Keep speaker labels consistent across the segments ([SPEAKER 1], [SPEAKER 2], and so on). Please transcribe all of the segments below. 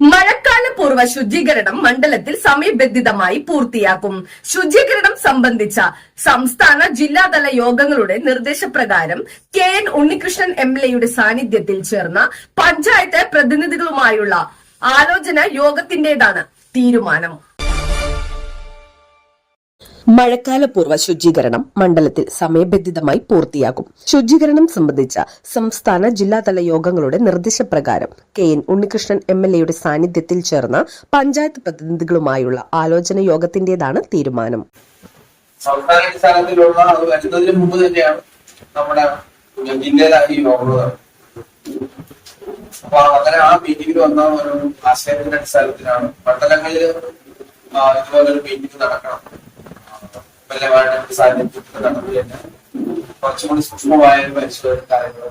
[SPEAKER 1] മഴക്കാല പൂർവ ശുചീകരണം മണ്ഡലത്തിൽ സമയബന്ധിതമായി പൂർത്തിയാക്കും. ശുചീകരണം സംബന്ധിച്ച സംസ്ഥാന ജില്ലാതല യോഗങ്ങളുടെ നിർദ്ദേശപ്രകാരം K N Unnikrishnan M L എയുടെ സാന്നിധ്യത്തിൽ ചേർന്ന പഞ്ചായത്ത് പ്രതിനിധികളുമായുള്ള ആലോചന യോഗത്തിന്റേതാണ് തീരുമാനം. മഴക്കാലപൂർവ ശുചീകരണം മണ്ഡലത്തിൽ സമയബന്ധിതമായി പൂർത്തിയാകും. ശുചീകരണം സംബന്ധിച്ച സംസ്ഥാന ജില്ലാതല യോഗങ്ങളുടെ നിർദ്ദേശപ്രകാരം K N Unnikrishnan M L എയുടെ സാന്നിധ്യത്തിൽ ചേർന്ന പഞ്ചായത്ത് പ്രതിനിധികളുമായുള്ള ആലോചന യോഗത്തിന്റേതാണ് തീരുമാനം.
[SPEAKER 2] നമ്മുടെ യോഗങ്ങൾ അപ്പൊ അങ്ങനെ ആ മീറ്റിംഗിൽ വന്ന ഒരു ആശയത്തിന്റെ അടിസ്ഥാനത്തിലാണ് മണ്ഡലങ്ങളിൽ ഇതുപോലൊരു മീറ്റിംഗ് നടക്കണം. സാന്നിധ്യത്തിൽ നടന്നു കഴിഞ്ഞാൽ കുറച്ചും സൂക്ഷ്മമായ ഒരു പരിശോധന കാര്യങ്ങൾ.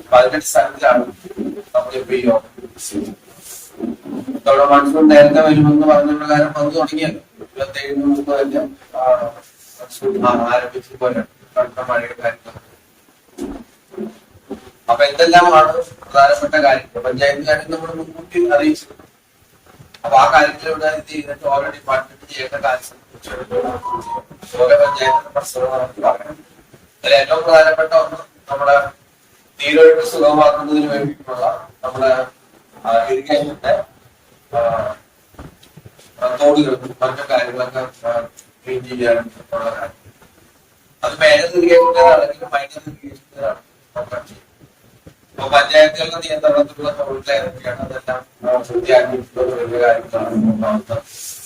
[SPEAKER 2] അപ്പൊ അതിന്റെ അടിസ്ഥാനത്തിലാണ് നമ്മളിപ്പോ ഇത്തവണ മൺസൂൺ നേരത്തെ വരുമെന്ന് പറഞ്ഞ പ്രകാരം വന്നു തുടങ്ങിയല്ലോ. ഇരുപത്തി ഏഴിന് മുമ്പ് തന്നെ ആരംഭിച്ചു മഴയുടെ കാര്യങ്ങൾ അപ്പൊ എന്തെല്ലാമാണ് പ്രധാനപ്പെട്ട കാര്യങ്ങൾ പഞ്ചായത്ത് കാര്യം നമ്മൾ മുൻകൂട്ടി അറിയിച്ചു അപ്പൊ ആ കാര്യത്തിലൂടെ ഇത് ചെയ്തിട്ട് ഓൾറെഡി ഡിപ്പാർട്ട്മെന്റ് ചെയ്യേണ്ട കാര്യം പഞ്ചായത്തിന്റെ പ്രശ്നങ്ങൾ നമുക്ക് പറയാം അതിൽ ഏറ്റവും പ്രധാനപ്പെട്ട ഒന്ന് നമ്മുടെ നീരൊഴുക്ക് സുഗമമാക്കുന്നതിന് വേണ്ടിയിട്ടുള്ള നമ്മുടെ ഇറിഗേഷന്റെ തോടുകളും മറ്റു കാര്യങ്ങളൊക്കെ ക്ലീൻ ചെയ്യാനും കാര്യം. അത് മേജർ ഇറിഗേഷന്റെതാണെങ്കിലും മൈനർ ഇറിഗേഷന്റെതാണ് അപ്പൊ പഞ്ചായത്തുകളുടെ നിയന്ത്രണത്തിലുള്ള തൊഴിൽ ഏതൊക്കെയാണ്? അതെല്ലാം വൃത്തിയാക്കിയിട്ടുള്ള വലിയ കാര്യങ്ങളാണ്. പദ്ധതി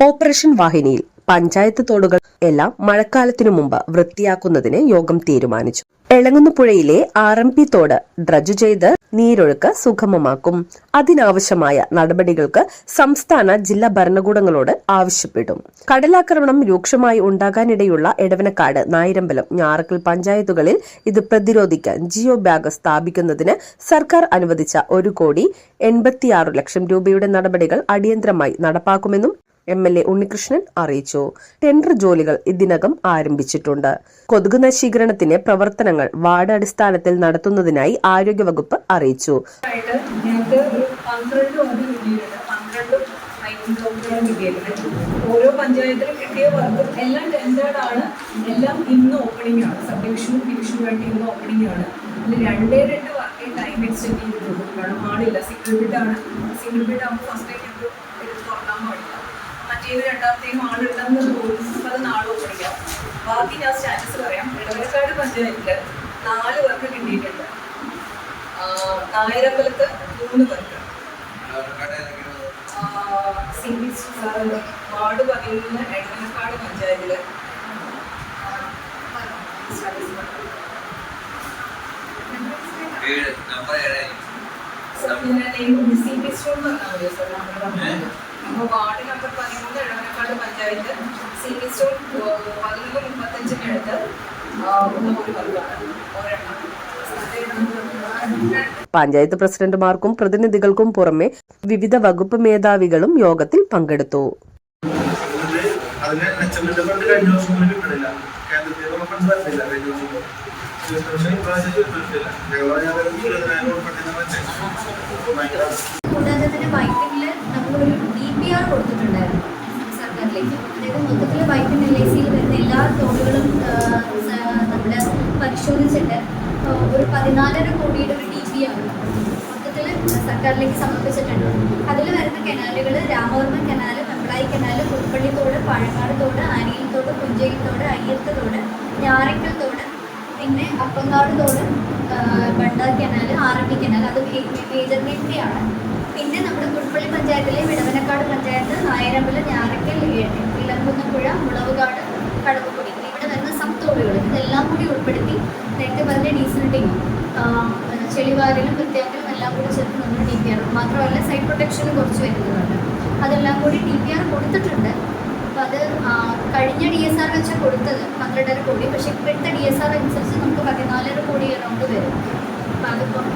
[SPEAKER 1] ഓപ്പറേഷൻ വാഹിനിയിൽ പഞ്ചായത്ത് തോടുകൾ എല്ലാം മഴക്കാലത്തിനു മുമ്പ് വൃത്തിയാക്കുന്നതിന് യോഗം തീരുമാനിച്ചു. എളങ്ങുന്ന പുഴയിലെ ആർ എം പി തോട് ഡ്രജ് ചെയ്ത് നീരൊഴുക്ക് സുഗമമാക്കും. അതിനാവശ്യമായ നടപടികൾക്ക് സംസ്ഥാന ജില്ലാ ഭരണകൂടങ്ങളോട് ആവശ്യപ്പെടും. കടലാക്രമണം രൂക്ഷമായി ഉണ്ടാകാനിടയുള്ള എടവനക്കാട് നായരമ്പലം ഞാറക്കൽ പഞ്ചായത്തുകളിൽ ഇത് പ്രതിരോധിക്കാൻ ജിയോ ബാഗ് സ്ഥാപിക്കുന്നതിന് സർക്കാർ അനുവദിച്ച ഒരു കോടി എൺപത്തിയാറ് ലക്ഷം രൂപയുടെ നടപടികൾ അടിയന്തരമായി നടപ്പാക്കുമെന്നും എം എൽ എ ഉണ്ണികൃഷ്ണൻ അറിയിച്ചു. ടെൻഡർ ജോലികൾ ഇതിനകം ആരംഭിച്ചിട്ടുണ്ട്. കൊതുക് നശീകരണത്തിന്റെ പ്രവർത്തനങ്ങൾ വാർഡ് അടിസ്ഥാനത്തിൽ നടത്തുന്നതിനായി ആരോഗ്യവകുപ്പ് അറിയിച്ചു.
[SPEAKER 3] ഓരോ പഞ്ചായത്തിലും കിട്ടിയ വർക്കും എല്ലാം ടെൻഡേർഡ് ആണ്. എല്ലാം ഇന്ന് ഓപ്പണിംഗ് ആണ്. സബ് ഡിവിഷനും ഡിവിഷനും വേണ്ടി ഇന്ന് ഓപ്പണിംഗ് ആണ്. അതിൽ രണ്ടേ രണ്ട് വർക്കേ ടൈം എക്സ്റ്റെൻഡ് ചെയ്തിട്ടുള്ളൂ. കാരണം ആളില്ല. സിംഗിൾ ബിഡ് ആണ്. സിംഗിൾ ബിഡ് ആകുമ്പോൾ ഫസ്റ്റ് ടൈം മറ്റേത് രണ്ടാമത്തെയും ആളുണ്ടെന്ന് തോന്നുന്നു. അത് നാളെ ആവും ബാക്കി ഞാൻ സ്റ്റാറ്റസ് പറയാം. ഇടവരക്കാട് പഞ്ചായത്തിൽ നാല് വർക്ക് കിട്ടിയിട്ടുണ്ട്. നായരമ്പലത്ത് മൂന്ന് പേർക്ക്. വാർഡ് പതിനൊന്ന് എടവനക്കാട് പഞ്ചായത്തിൽ.
[SPEAKER 2] നമ്പർ ഏഴായി
[SPEAKER 3] സി പി സ്റ്റോൺ പറഞ്ഞാൽ മതിയോ സാർ നമ്മുടെ അപ്പോൾ വാർഡ് നമ്പർ പതിമൂന്ന് Edavanakkad panchayat C P stone പതിനൊന്ന് അടുത്ത് ഉള്ള ഒരു ഒരെണ്ണം.
[SPEAKER 1] പഞ്ചായത്ത് പ്രസിഡന്റുമാർക്കും പ്രതിനിധികൾക്കും പുറമെ വിവിധ വകുപ്പ് മേധാവികളും യോഗത്തിൽ പങ്കെടുത്തു.
[SPEAKER 4] അതിന് മെച്ചപ്പെട്ട ഫണ്ട് കഴിഞ്ഞ വർഷം പോലും കിട്ടണില്ല കേന്ദ്രത്തിൽ നമ്മൾ ഫണ്ട് തരുന്നില്ല കഴിഞ്ഞ വർഷം പോലും. പക്ഷേ ഇപ്രാവശ്യം കിട്ടിയിട്ടില്ല ഞങ്ങൾ ഞാൻ ഇരുപതിനായിരം ഫണ്ടിന് വെച്ചേ ഭയങ്കര
[SPEAKER 5] കൊടുത്തിട്ടുണ്ടായിരുന്നു. സർക്കാരിലേക്ക്. വൈപ്പിൻ വരുന്ന എല്ലാ തോടുകളും നമ്മൾ ഒരു പതിനാലര കോടിയുടെ ഒരു സമർപ്പിച്ചിട്ടുണ്ട്. വരുന്ന രാമവർമ്മ തോട് തോട് തോട് തോട് തോട് തോട് പിന്നെ തോട് അത് മേജർ പിന്നെ നമ്മുടെ പുൽപ്പള്ളി പഞ്ചായത്തിലെ വിടവനക്കാട് നായരമ്പലം ഞാറക്കൽ ഇളങ്കുന്നപ്പുഴ മുളവുകാട് കടവുപൊടി ഇവിടെ വരുന്ന സബ്തോടുകൾ ഇതെല്ലാം കൂടി ഉൾപ്പെടുത്തി നേരത്തെ പറഞ്ഞ ഡീസൽ ടീം ചെളിവാരലും വൃത്തിയാക്കലും എല്ലാം കൂടി ചേർത്ത് നമ്മൾ ടി പി ആർ മാത്രമല്ല സൈഡ് പ്രൊട്ടക്ഷനും കുറച്ച് വരുന്നതുണ്ട് അതെല്ലാം കൂടി ടി പി ആർ കൊടുത്തിട്ടുണ്ട്. അപ്പോൾ അത് കഴിഞ്ഞ ഡി എസ് ആർ വെച്ച് കൊടുത്തത് പന്ത്രണ്ടര കോടി. പക്ഷേ ഇപ്പോഴത്തെ ഡി എസ് ആർ അനുസരിച്ച് നമുക്ക് പതിനാലര കോടി എറൗണ്ട് വരും. അപ്പോൾ അതിപ്പം